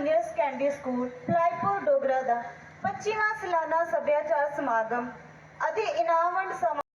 Senior secondary school Laipur Dogra ਦਾ 25ਵਾਂ ਸਾਲਾਨਾ ਸੱਭਿਆਚਾਰ ਸਮਾਗਮ ਅਤੇ ਇਨਾਮ ਵੰਡ ਸਮਾਗਮ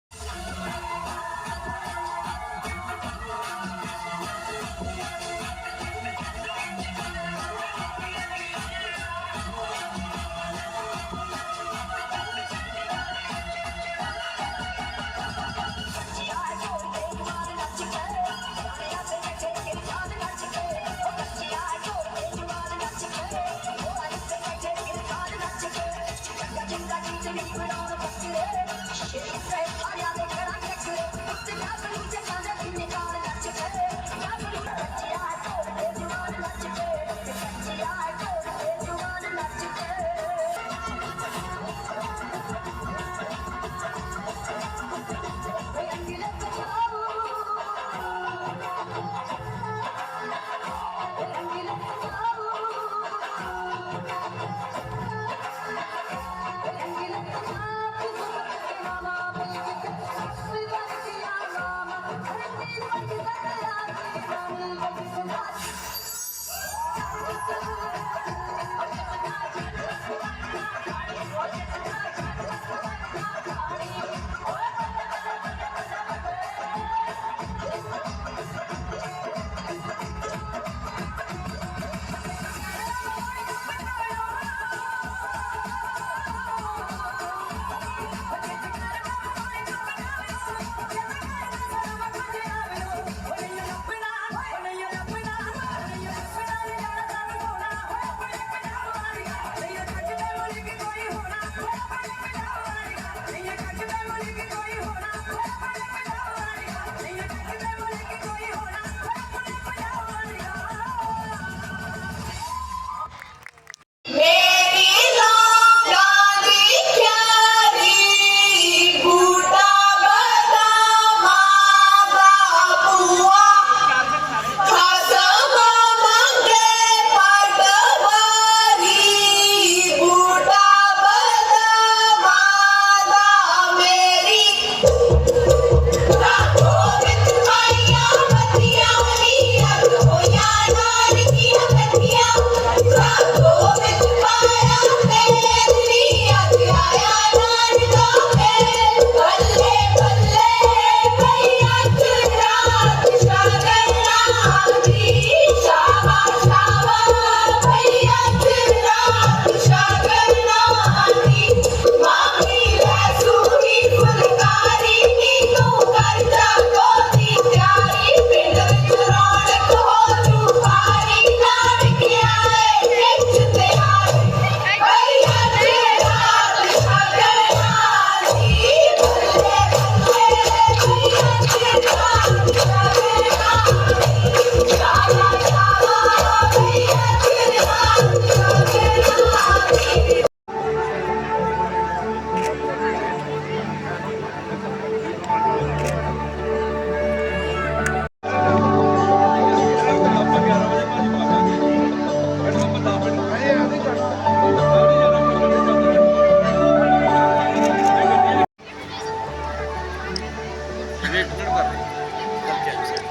ਵੇਟ ਕਰ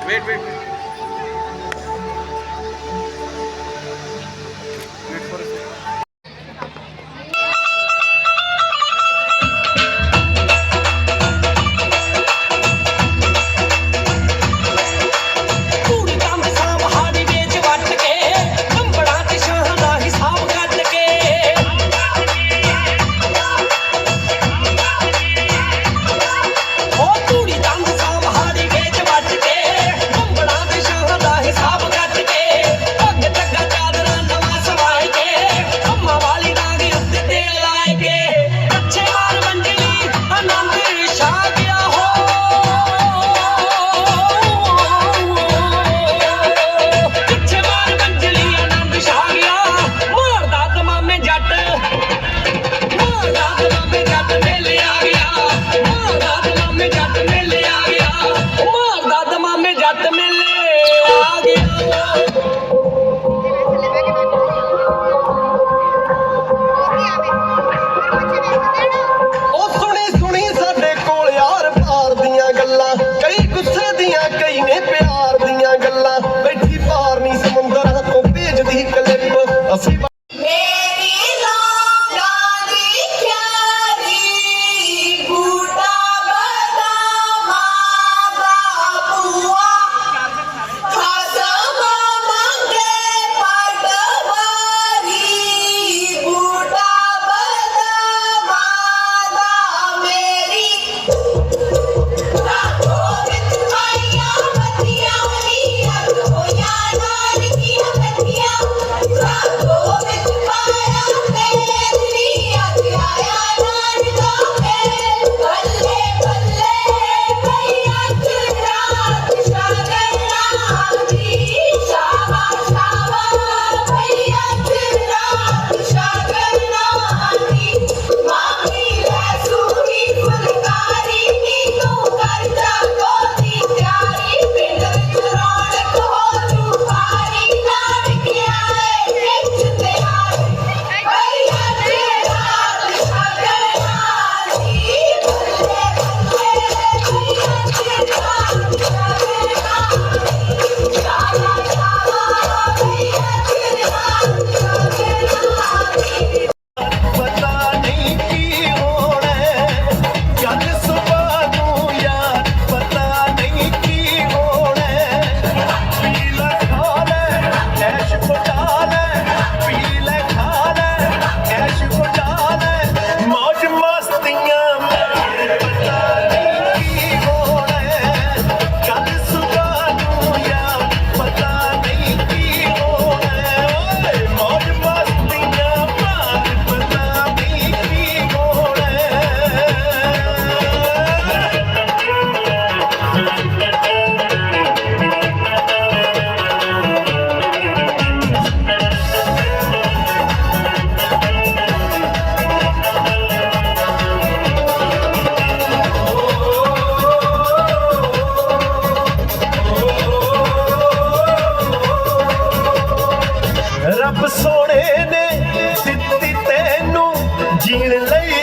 ਵੇਟ ਵੇਟ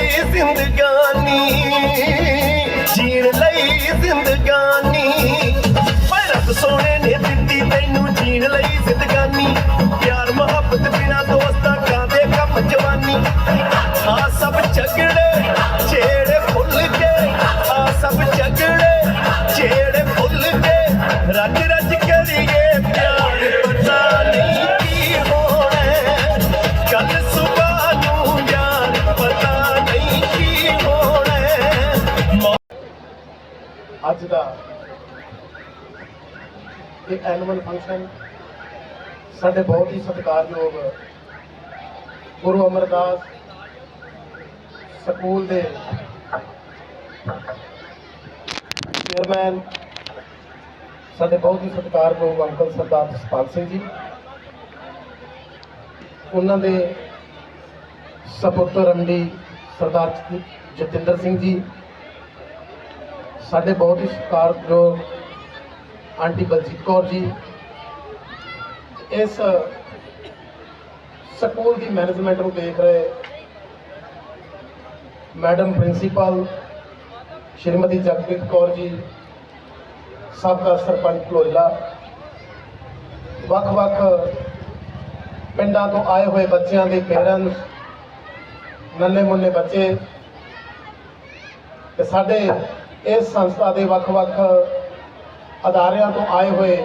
ਲਈ ਜ਼ਿੰਦਗਾਨੀ ਜੀਣ ਲਈ ਜ਼ਿੰਦਗਾਨੀ ਪਰ ਰੱਬ ਸੋਹਣੇ ਨੇ ਦਿੱਤੀ ਤੈਨੂੰ ਜੀਣ ਲਈ ਜ਼ਿੰਦਗਾਨੀ ਪਿਆਰ ਮੁਹੱਬਤ ਬਿਨਾ ਦੋਸਤਾਂ ਕਾਦੇ ਕੰਮ ਜਵਾਨੀ ਆ ਸਭ ਝਗੜੇ ਐਨੂਅਲ ਫੰਕਸ਼ਨ। ਸਾਡੇ ਬਹੁਤ ਹੀ ਸਤਿਕਾਰਯੋਗ ਗੁਰੂ ਅਮਰਦਾਸ ਸਕੂਲ ਦੇ ਚੇਅਰਮੈਨ, ਸਾਡੇ ਬਹੁਤ ਹੀ ਸਤਿਕਾਰਯੋਗ ਅੰਕਲ ਸਰਦਾਰ ਜਸਪਾਲ ਸਿੰਘ ਜੀ। ਉਹਨਾਂ ਦੇ ਸਪੁੱਤਰ ਅੰਡੀ ਸਰਦਾਰ ਜਤਿੰਦਰ ਸਿੰਘ ਜੀ। ਸਾਡੇ ਬਹੁਤ ਹੀ ਸਤਿਕਾਰਯੋਗ ਆਂਟੀ ਬਲਜੀਤ ਕੌਰ ਜੀ, ਇਸ ਸਕੂਲ ਦੀ ਮੈਨੇਜਮੈਂਟ ਨੂੰ ਦੇਖ ਰਹੇ ਮੈਡਮ ਪ੍ਰਿੰਸੀਪਲ ਸ਼੍ਰੀਮਤੀ ਜਗਪ੍ਰੀਤ ਕੌਰ ਜੀ, ਸਾਬਕਾ ਸਰਪੰਚ ਲੋਹਿਲਾ ਵੱਖ-ਵੱਖ ਪਿੰਡਾਂ ਤੋਂ ਆਏ ਹੋਏ ਬੱਚਿਆਂ ਦੇ ਪੇਰੈਂਟਸ ਨੰਨੇ ਮੁੰਨੇ ਬੱਚੇ ਤੇ ਸਾਡੇ ਇਸ ਸੰਸਥਾ ਦੇ ਵੱਖ-ਵੱਖ ਅਦਾਰਿਆਂ ਤੋਂ ਆਏ ਹੋਏ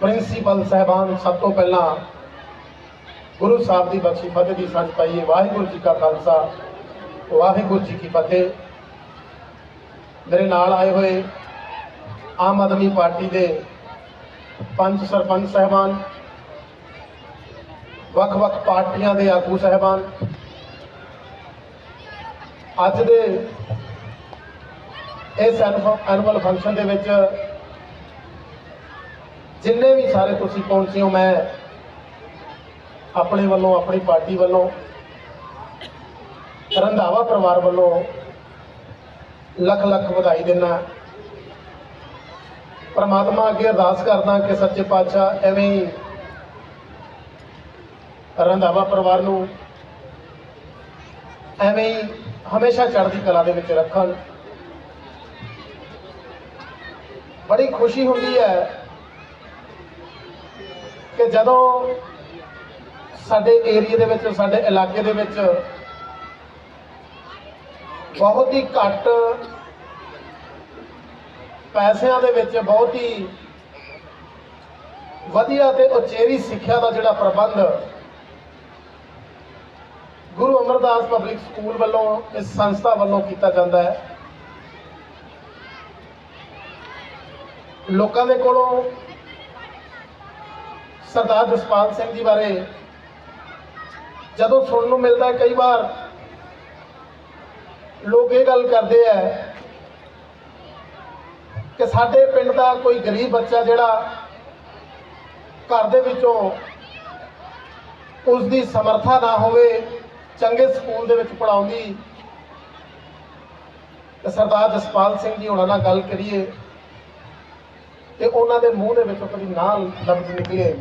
ਪ੍ਰਿੰਸੀਪਲ ਸਹਿਬਾਨ ਸਭ ਤੋਂ ਪਹਿਲਾਂ ਗੁਰੂ ਸਾਹਿਬ ਦੀ ਬਖਸ਼ੀ ਫਤਿਹ ਦੀ ਸੰਜ ਪਾਈਏ। ਵਾਹਿਗੁਰੂ ਜੀ ਕਾ ਖਾਲਸਾ, ਵਾਹਿਗੁਰੂ ਜੀ ਕੀ ਫਤਿਹ। ਮੇਰੇ ਨਾਲ ਆਏ ਹੋਏ ਆਮ ਆਦਮੀ ਪਾਰਟੀ ਦੇ ਪੰਜ ਸਰਪੰਚ ਸਹਿਬਾਨ ਵੱਖ-ਵੱਖ ਪਾਰਟੀਆਂ ਦੇ ਆਗੂ ਸਹਿਬਾਨ, ਅੱਜ ਦੇ ਇਸ ਐਨੂਅਲ ਫੰਕਸ਼ਨ ਦੇ ਵਿੱਚ ਜਿੰਨੇ ਵੀ ਸਾਰੇ ਤੁਸੀਂ ਪਹੁੰਚੇ ਹੋ, ਮੈਂ ਆਪਣੇ ਵੱਲੋਂ, ਆਪਣੀ ਪਾਰਟੀ ਵੱਲੋਂ, ਰੰਧਾਵਾ ਪਰਿਵਾਰ ਵੱਲੋਂ ਲੱਖ ਲੱਖ ਵਧਾਈ ਦਿੰਦਾ ਪਰਮਾਤਮਾ ਅੱਗੇ ਅਰਦਾਸ ਕਰਦਾ ਕਿ ਸੱਚੇ ਪਾਤਸ਼ਾਹ ਐਵੇਂ ਹੀ ਰੰਧਾਵਾ ਪਰਿਵਾਰ ਨੂੰ ਐਵੇਂ ਹੀ ਹਮੇਸ਼ਾ ਚੜ੍ਹਦੀ ਕਲਾ ਦੇ ਵਿੱਚ ਰੱਖਣ। ਬੜੀ ਖੁਸ਼ੀ ਹੁੰਦੀ ਹੈ ਕਿ ਜਦੋਂ ਸਾਡੇ ਏਰੀਆ ਦੇ ਵਿੱਚ, ਸਾਡੇ ਇਲਾਕੇ ਦੇ ਵਿੱਚ ਬਹੁਤ ਹੀ ਘੱਟ ਪੈਸਿਆਂ ਦੇ ਵਿੱਚ ਬਹੁਤ ਹੀ ਵਧੀਆ ਤੇ ਉਚੇਰੀ ਸਿੱਖਿਆ ਦਾ ਜਿਹੜਾ ਪ੍ਰਬੰਧ ਗੁਰੂ ਅਮਰਦਾਸ ਪਬਲਿਕ ਸਕੂਲ ਵੱਲੋਂ, ਇਸ ਸੰਸਥਾ ਵੱਲੋਂ ਕੀਤਾ ਜਾਂਦਾ ਹੈ। ਲੋਕਾਂ ਦੇ ਕੋਲੋਂ ਸਰਦਾਰ ਜਸਪਾਲ ਸਿੰਘ ਜੀ ਬਾਰੇ ਜਦੋਂ ਸੁਣਨ ਨੂੰ ਮਿਲਦਾ ਹੈ, ਕਈ ਵਾਰ ਲੋਕ ਇਹ ਗੱਲ ਕਰਦੇ ਆ ਕਿ ਸਾਡੇ ਪਿੰਡ ਦਾ ਕੋਈ ਗਰੀਬ ਬੱਚਾ ਜਿਹੜਾ ਘਰ ਦੇ ਵਿੱਚੋਂ ਉਸ ਦੀ ਸਮਰੱਥਾ ਨਾ ਹੋਵੇ, ਚੰਗੇ ਸਕੂਲ ਦੇ ਵਿੱਚ ਪੜਾਉਣ ਦੀ ਤੇ ਸਰਦਾਰ ਜਸਪਾਲ ਸਿੰਘ ਜੀ ਉਹਨਾਂ ਨਾਲ ਗੱਲ ਕਰੀਏ, ਤੇ ਉਹਨਾਂ ਦੇ ਮੂੰਹ ਦੇ ਵਿੱਚੋਂ ਕਦੀ ਨਾ ਲਫ਼ਜ਼ ਨਿਕਲੇ।